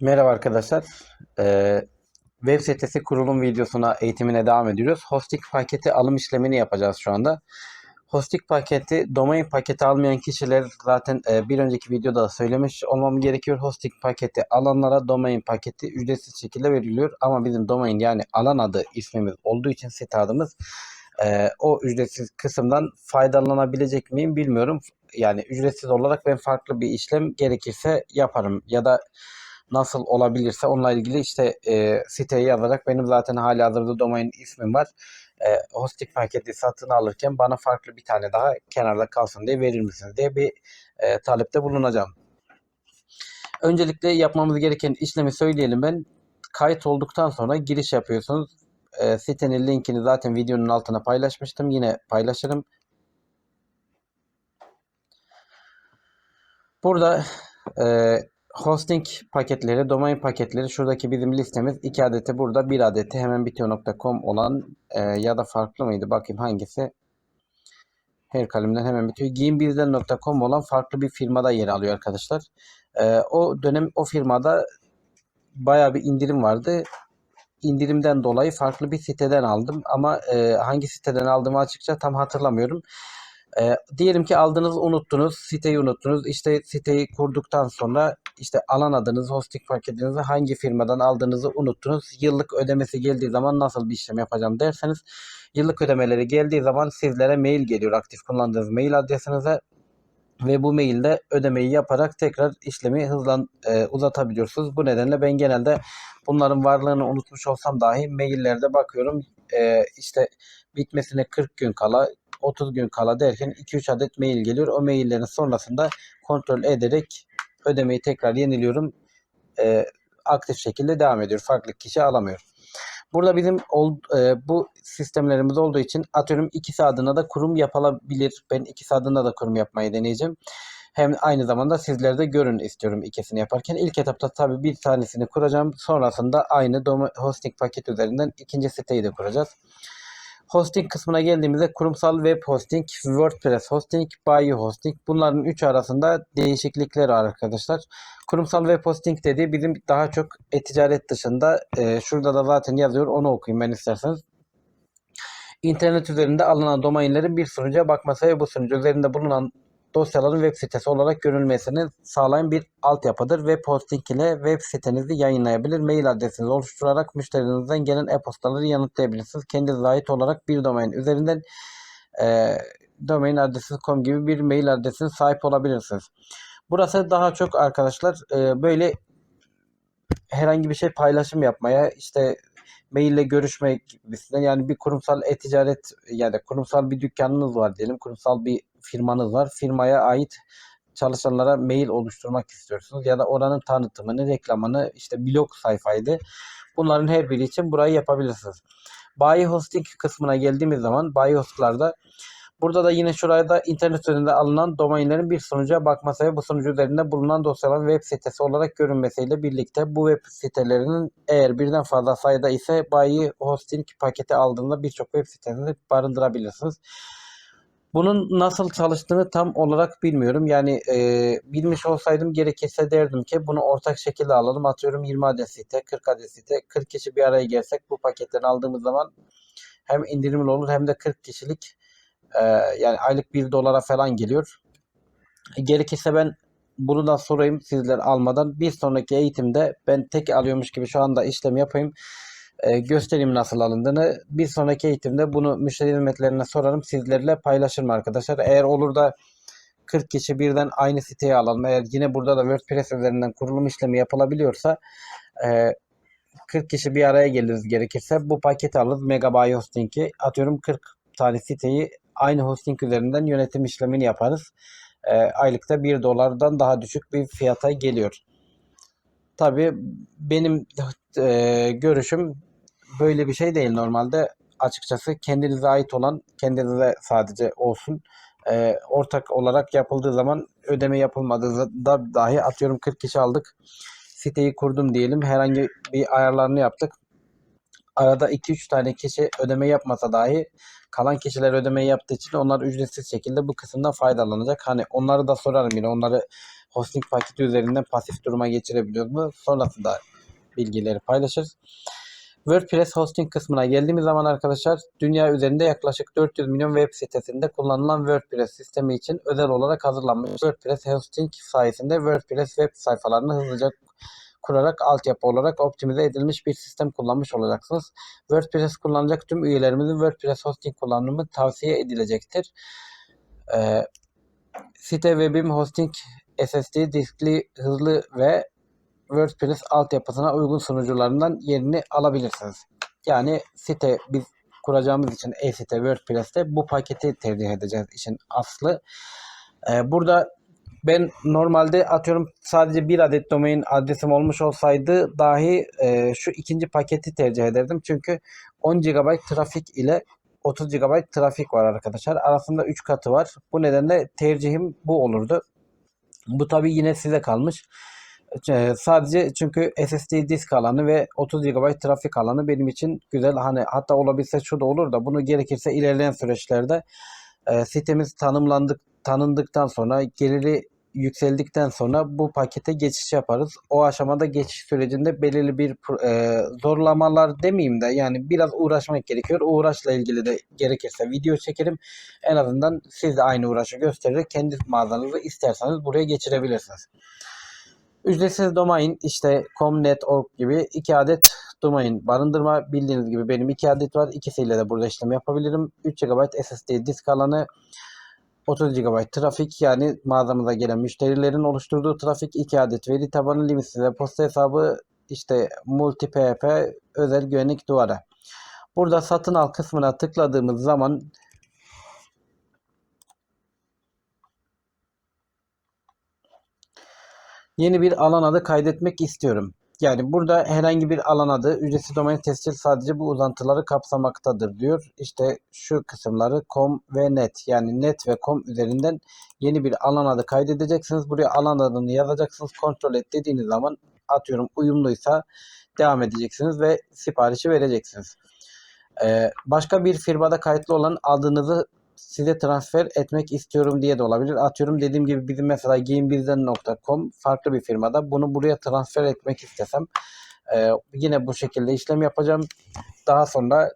Merhaba arkadaşlar. Ee, web sitesi kurulum videosuna eğitimine devam ediyoruz. Hosting paketi alım işlemini yapacağız şu anda. Hosting paketi, domain paketi almayan kişiler zaten e, bir önceki videoda da söylemiş olmam gerekiyor. Hosting paketi alanlara domain paketi ücretsiz şekilde veriliyor. Ama bizim domain yani alan adı ismimiz olduğu için site adımız e, o ücretsiz kısımdan faydalanabilecek miyim bilmiyorum. Yani ücretsiz olarak ben farklı bir işlem gerekirse yaparım ya da nasıl olabilirse onunla ilgili işte e, siteye yazarak benim zaten hali hazırda domain ismim var. E, hosting paketi satın alırken bana farklı bir tane daha kenarda kalsın diye verir misiniz diye bir e, talepte bulunacağım. Öncelikle yapmamız gereken işlemi söyleyelim ben. Kayıt olduktan sonra giriş yapıyorsunuz. E, sitenin linkini zaten videonun altına paylaşmıştım. Yine paylaşırım. Burada e, hosting paketleri, domain paketleri şuradaki bizim listemiz. 2 adeti burada, 1 adeti hemen bitiyor.com olan e, ya da farklı mıydı? Bakayım hangisi? Her kalemden hemen bitiyor. Giyimbizden.com olan farklı bir firmada yer alıyor arkadaşlar. E, o dönem o firmada baya bir indirim vardı. İndirimden dolayı farklı bir siteden aldım ama e, hangi siteden aldığımı açıkça tam hatırlamıyorum. E, diyelim ki aldınız unuttunuz, siteyi unuttunuz. İşte siteyi kurduktan sonra işte alan adınız, hosting paketinizi hangi firmadan aldığınızı unuttunuz. Yıllık ödemesi geldiği zaman nasıl bir işlem yapacağım derseniz yıllık ödemeleri geldiği zaman sizlere mail geliyor aktif kullandığınız mail adresinize ve bu mailde ödemeyi yaparak tekrar işlemi hızlan e, uzatabiliyorsunuz. Bu nedenle ben genelde bunların varlığını unutmuş olsam dahi maillerde bakıyorum. E, işte bitmesine 40 gün kala 30 gün kala derken 2-3 adet mail geliyor. O maillerin sonrasında kontrol ederek ödemeyi tekrar yeniliyorum. E, aktif şekilde devam ediyor. Farklı kişi alamıyor. Burada bizim ol, e, bu sistemlerimiz olduğu için atıyorum ikisi adına da kurum yapılabilir. Ben ikisi adına da kurum yapmayı deneyeceğim. Hem aynı zamanda sizler de görün istiyorum ikisini yaparken. İlk etapta tabii bir tanesini kuracağım. Sonrasında aynı hosting paket üzerinden ikinci siteyi de kuracağız. Hosting kısmına geldiğimizde kurumsal web hosting, WordPress hosting, Bayou hosting bunların üç arasında değişiklikler var arkadaşlar. Kurumsal web hosting dediği bizim daha çok e-ticaret dışında e, şurada da zaten yazıyor onu okuyayım ben isterseniz. İnternet üzerinde alınan domainlerin bir sunucuya bakması ve bu sunucu üzerinde bulunan dosyaların web sitesi olarak görülmesini sağlayan bir altyapıdır. Web hosting ile web sitenizi yayınlayabilir. Mail adresinizi oluşturarak müşterinizden gelen e-postaları yanıtlayabilirsiniz. Kendinize ait olarak bir domain üzerinden e, domain adresi.com gibi bir mail adresine sahip olabilirsiniz. Burası daha çok arkadaşlar e, böyle herhangi bir şey paylaşım yapmaya işte maille görüşmek gibisinden yani bir kurumsal e-ticaret yani kurumsal bir dükkanınız var diyelim kurumsal bir firmanız var firmaya ait çalışanlara mail oluşturmak istiyorsunuz ya da oranın tanıtımını reklamını işte blog sayfaydı bunların her biri için burayı yapabilirsiniz. Bayi hosting kısmına geldiğimiz zaman bayi hostlarda Burada da yine şurada internet üzerinde alınan domainlerin bir sunucuya bakması ve bu sunucu üzerinde bulunan dosyaların web sitesi olarak görünmesiyle birlikte bu web sitelerinin eğer birden fazla sayıda ise bayi hosting paketi aldığında birçok web sitesini barındırabilirsiniz. Bunun nasıl çalıştığını tam olarak bilmiyorum. Yani e, bilmiş olsaydım gerekirse derdim ki bunu ortak şekilde alalım. Atıyorum 20 adet site, 40 adet site, 40 kişi bir araya gelsek bu paketleri aldığımız zaman hem indirimli olur hem de 40 kişilik ee, yani aylık 1 dolara falan geliyor. Gerekirse ben bunu da sorayım sizler almadan. Bir sonraki eğitimde ben tek alıyormuş gibi şu anda işlem yapayım. E, göstereyim nasıl alındığını. Bir sonraki eğitimde bunu müşteri hizmetlerine sorarım. Sizlerle paylaşırım arkadaşlar. Eğer olur da 40 kişi birden aynı siteye alalım. Eğer yine burada da WordPress üzerinden kurulum işlemi yapılabiliyorsa e, 40 kişi bir araya geliriz gerekirse bu paketi alırız. Megabyte Hosting'i atıyorum 40 tane siteyi aynı hosting üzerinden yönetim işlemini yaparız. E, aylıkta 1 dolardan daha düşük bir fiyata geliyor. Tabii benim e, görüşüm böyle bir şey değil normalde. Açıkçası kendinize ait olan kendinize sadece olsun. E, ortak olarak yapıldığı zaman ödeme yapılmadığında dahi atıyorum 40 kişi aldık. Siteyi kurdum diyelim. Herhangi bir ayarlarını yaptık. Arada 2-3 tane kişi ödeme yapmasa dahi kalan kişiler ödemeyi yaptığı için onlar ücretsiz şekilde bu kısımdan faydalanacak. Hani onları da sorarım yine onları hosting paketi üzerinden pasif duruma geçirebiliyoruz mu? Sonrasında bilgileri paylaşırız. WordPress hosting kısmına geldiğimiz zaman arkadaşlar dünya üzerinde yaklaşık 400 milyon web sitesinde kullanılan WordPress sistemi için özel olarak hazırlanmış WordPress hosting sayesinde WordPress web sayfalarını hızlıca kurarak altyapı olarak optimize edilmiş bir sistem kullanmış olacaksınız. WordPress kullanacak tüm üyelerimizin WordPress hosting kullanımı tavsiye edilecektir. Ee, site webim hosting SSD diskli hızlı ve WordPress altyapısına uygun sunucularından yerini alabilirsiniz. Yani site biz kuracağımız için e-site WordPress'te bu paketi tercih edeceğiz için aslı. Ee, burada ben normalde atıyorum sadece bir adet domain adresim olmuş olsaydı dahi e, şu ikinci paketi tercih ederdim. Çünkü 10 GB trafik ile 30 GB trafik var arkadaşlar. Arasında 3 katı var. Bu nedenle tercihim bu olurdu. Bu tabi yine size kalmış. Ee, sadece çünkü SSD disk alanı ve 30 GB trafik alanı benim için güzel. Hani hatta olabilse şu da olur da bunu gerekirse ilerleyen süreçlerde e, sitemiz tanımlandık tanındıktan sonra geliri yükseldikten sonra bu pakete geçiş yaparız. O aşamada geçiş sürecinde belirli bir e, zorlamalar demeyeyim de yani biraz uğraşmak gerekiyor. Uğraşla ilgili de gerekirse video çekerim. En azından siz de aynı uğraşı göstererek kendi mağazanızı isterseniz buraya geçirebilirsiniz. Ücretsiz domain işte com.net.org gibi iki adet domain barındırma. Bildiğiniz gibi benim iki adet var. İkisiyle de burada işlem yapabilirim. 3 GB SSD disk alanı 30 GB trafik yani mağazamıza gelen müşterilerin oluşturduğu trafik 2 adet veri tabanı limitsiz posta hesabı işte multi PHP özel güvenlik duvarı. Burada satın al kısmına tıkladığımız zaman yeni bir alan adı kaydetmek istiyorum. Yani burada herhangi bir alan adı ücretsiz domain tescil sadece bu uzantıları kapsamaktadır diyor. İşte şu kısımları com ve net yani net ve com üzerinden yeni bir alan adı kaydedeceksiniz. Buraya alan adını yazacaksınız. Kontrol et dediğiniz zaman atıyorum uyumluysa devam edeceksiniz ve siparişi vereceksiniz. Ee, başka bir firmada kayıtlı olan adınızı size transfer etmek istiyorum diye de olabilir. Atıyorum dediğim gibi bizim mesela giyimbizden.com farklı bir firmada. Bunu buraya transfer etmek istesem e, yine bu şekilde işlem yapacağım. Daha sonra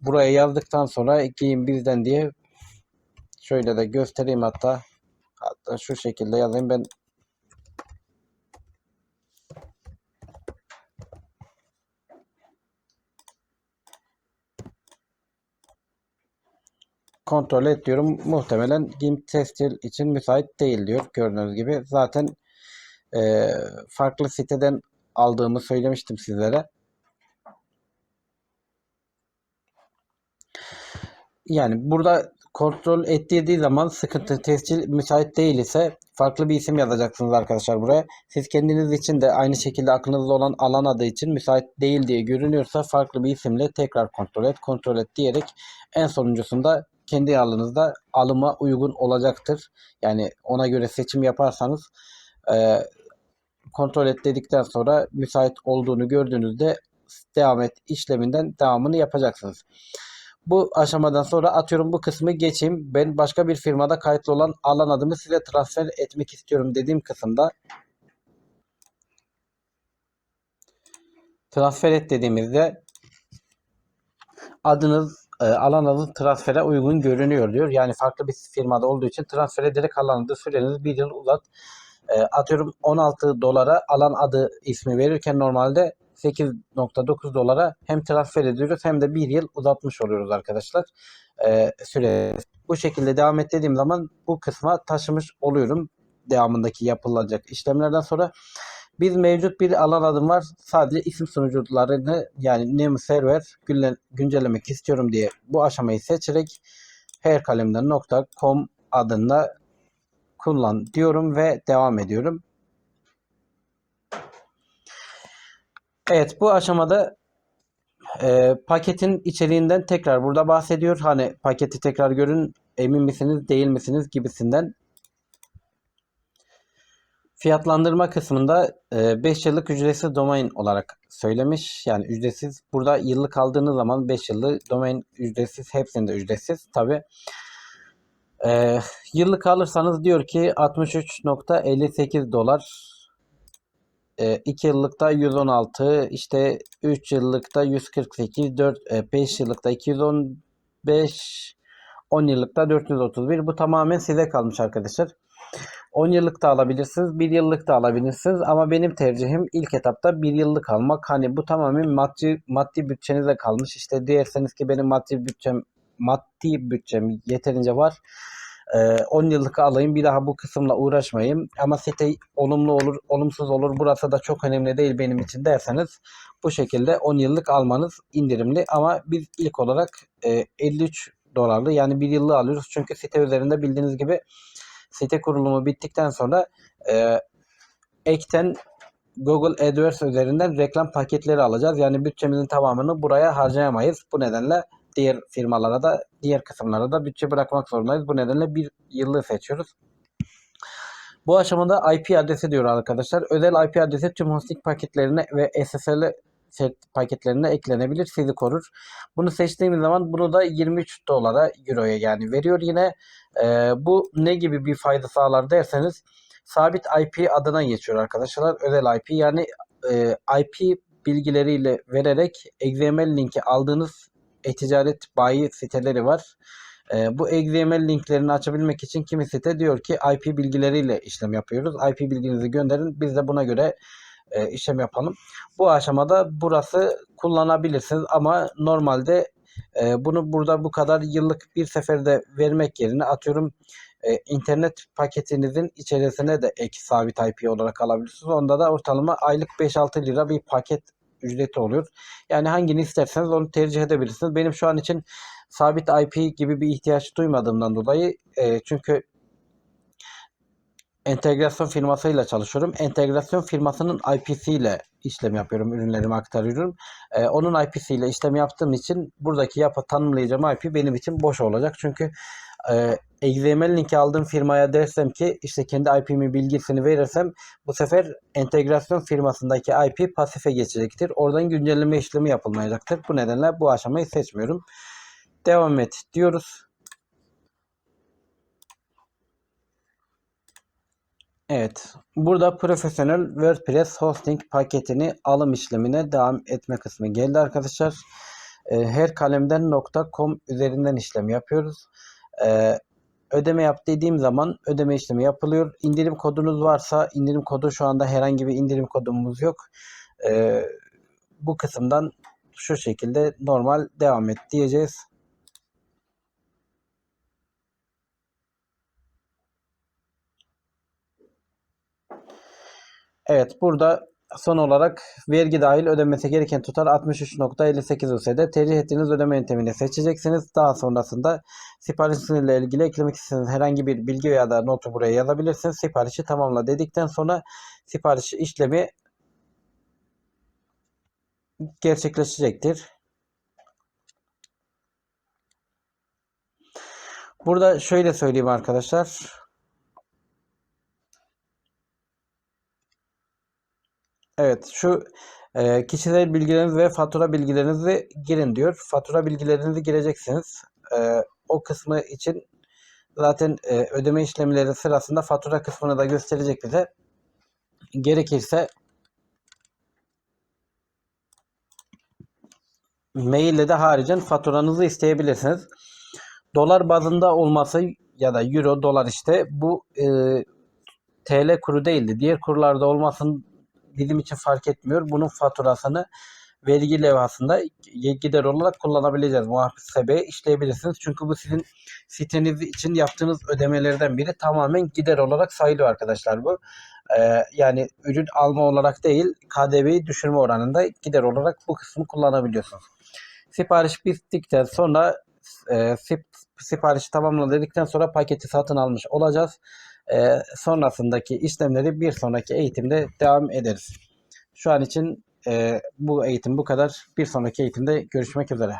buraya yazdıktan sonra giyim bizden diye şöyle de göstereyim hatta. Hatta şu şekilde yazayım ben kontrol et diyorum. Muhtemelen GIMP testil için müsait değil diyor. Gördüğünüz gibi. Zaten e, farklı siteden aldığımı söylemiştim sizlere. Yani burada kontrol et dediği zaman sıkıntı tescil müsait değil ise farklı bir isim yazacaksınız arkadaşlar buraya. Siz kendiniz için de aynı şekilde aklınızda olan alan adı için müsait değil diye görünüyorsa farklı bir isimle tekrar kontrol et, kontrol et diyerek en sonuncusunda kendi alanınızda alıma uygun olacaktır. Yani ona göre seçim yaparsanız e, kontrol et dedikten sonra müsait olduğunu gördüğünüzde devam et işleminden devamını yapacaksınız. Bu aşamadan sonra atıyorum bu kısmı geçeyim. Ben başka bir firmada kayıtlı olan alan adımı size transfer etmek istiyorum dediğim kısımda transfer et dediğimizde adınız e, alan adı transfere uygun görünüyor diyor. Yani farklı bir firmada olduğu için transfer ederek alan adı sürenizi bir yıl uzat. E, atıyorum 16 dolara alan adı ismi verirken normalde 8.9 dolara hem transfer ediyoruz hem de bir yıl uzatmış oluyoruz arkadaşlar. E, süre. Bu şekilde devam et dediğim zaman bu kısma taşımış oluyorum. Devamındaki yapılacak işlemlerden sonra biz mevcut bir alan adım var. Sadece isim sunucularını yani name server güncellemek istiyorum diye bu aşamayı seçerek herkalemden.com adında kullan diyorum ve devam ediyorum. Evet bu aşamada e, paketin içeriğinden tekrar burada bahsediyor. Hani paketi tekrar görün emin misiniz değil misiniz gibisinden. Fiyatlandırma kısmında 5 e, yıllık ücretsiz domain olarak söylemiş. Yani ücretsiz. Burada yıllık aldığınız zaman 5 yıllık domain ücretsiz. Hepsinde ücretsiz. Tabi Ee, yıllık alırsanız diyor ki 63.58 dolar. 2 yıllıkta 116, işte 3 yıllıkta 148, 4, 5 yıllıkta 215, 10 yıllıkta 431. Bu tamamen size kalmış arkadaşlar. 10 yıllık da alabilirsiniz, 1 yıllık da alabilirsiniz ama benim tercihim ilk etapta 1 yıllık almak. Hani bu tamamen maddi maddi bütçenize kalmış. İşte diyerseniz ki benim maddi bütçem maddi bütçem yeterince var. Ee, 10 yıllık alayım bir daha bu kısımla uğraşmayayım. Ama site olumlu olur, olumsuz olur. Burası da çok önemli değil benim için derseniz bu şekilde 10 yıllık almanız indirimli. Ama biz ilk olarak e, 53 dolarlı yani bir yıllığı alıyoruz. Çünkü site üzerinde bildiğiniz gibi site kurulumu bittikten sonra e, ekten Google AdWords üzerinden reklam paketleri alacağız. Yani bütçemizin tamamını buraya harcayamayız. Bu nedenle diğer firmalara da diğer kısımlara da bütçe bırakmak zorundayız. Bu nedenle bir yıllığı seçiyoruz. Bu aşamada IP adresi diyor arkadaşlar. Özel IP adresi tüm hosting paketlerine ve SSL paketlerine eklenebilir. Sizi korur. Bunu seçtiğimiz zaman bunu da 23 dolara euroya yani veriyor yine. E, bu ne gibi bir fayda sağlar derseniz sabit IP adına geçiyor arkadaşlar. Özel IP yani e, IP bilgileriyle vererek XML linki aldığınız e-ticaret bayi siteleri var. E, bu XML linklerini açabilmek için kimi site diyor ki IP bilgileriyle işlem yapıyoruz. IP bilginizi gönderin. Biz de buna göre e, işlem yapalım. Bu aşamada burası kullanabilirsiniz ama normalde e, bunu burada bu kadar yıllık bir seferde vermek yerine atıyorum e, internet paketinizin içerisine de ek sabit IP olarak alabilirsiniz. Onda da ortalama aylık 5-6 lira bir paket ücreti oluyor. Yani hangini isterseniz onu tercih edebilirsiniz. Benim şu an için sabit IP gibi bir ihtiyaç duymadığımdan dolayı e, çünkü entegrasyon firmasıyla çalışıyorum. Entegrasyon firmasının IP'siyle işlem yapıyorum. Ürünlerimi aktarıyorum. Ee, onun IP'siyle işlem yaptığım için buradaki yapı tanımlayacağım IP benim için boş olacak. Çünkü e, XML linki aldığım firmaya dersem ki işte kendi IP'mi bilgisini verirsem bu sefer entegrasyon firmasındaki IP pasife geçecektir. Oradan güncelleme işlemi yapılmayacaktır. Bu nedenle bu aşamayı seçmiyorum. Devam et diyoruz. Evet. Burada profesyonel WordPress hosting paketini alım işlemine devam etme kısmı geldi arkadaşlar. Ee, her kalemden .com üzerinden işlem yapıyoruz. Ee, ödeme yap dediğim zaman ödeme işlemi yapılıyor. İndirim kodunuz varsa indirim kodu şu anda herhangi bir indirim kodumuz yok. Ee, bu kısımdan şu şekilde normal devam et diyeceğiz. Evet burada son olarak vergi dahil ödenmesi gereken tutar 63.58 USD. Tercih ettiğiniz ödeme yöntemini seçeceksiniz. Daha sonrasında siparişinizle ilgili eklemek istediğiniz herhangi bir bilgi veya da notu buraya yazabilirsiniz. Siparişi tamamla dedikten sonra sipariş işlemi gerçekleşecektir. Burada şöyle söyleyeyim arkadaşlar. Evet şu e, kişisel bilgileriniz ve fatura bilgilerinizi girin diyor. Fatura bilgilerinizi gireceksiniz. E, o kısmı için zaten e, ödeme işlemleri sırasında fatura kısmını da gösterecek bize. Gerekirse maille de haricen faturanızı isteyebilirsiniz. Dolar bazında olması ya da euro dolar işte bu e, TL kuru değildi. Diğer kurlarda olmasın bizim için fark etmiyor. Bunun faturasını vergi levhasında gider olarak kullanabileceğiz. Muhasebeye işleyebilirsiniz. Çünkü bu sizin siteniz için yaptığınız ödemelerden biri tamamen gider olarak sayılıyor arkadaşlar bu. Ee, yani ürün alma olarak değil KDV'yi düşürme oranında gider olarak bu kısmı kullanabiliyorsunuz. Sipariş bittikten sonra e, sip, siparişi tamamladıktan sonra paketi satın almış olacağız. E, sonrasındaki işlemleri bir sonraki eğitimde devam ederiz. Şu an için e, bu eğitim bu kadar. Bir sonraki eğitimde görüşmek üzere.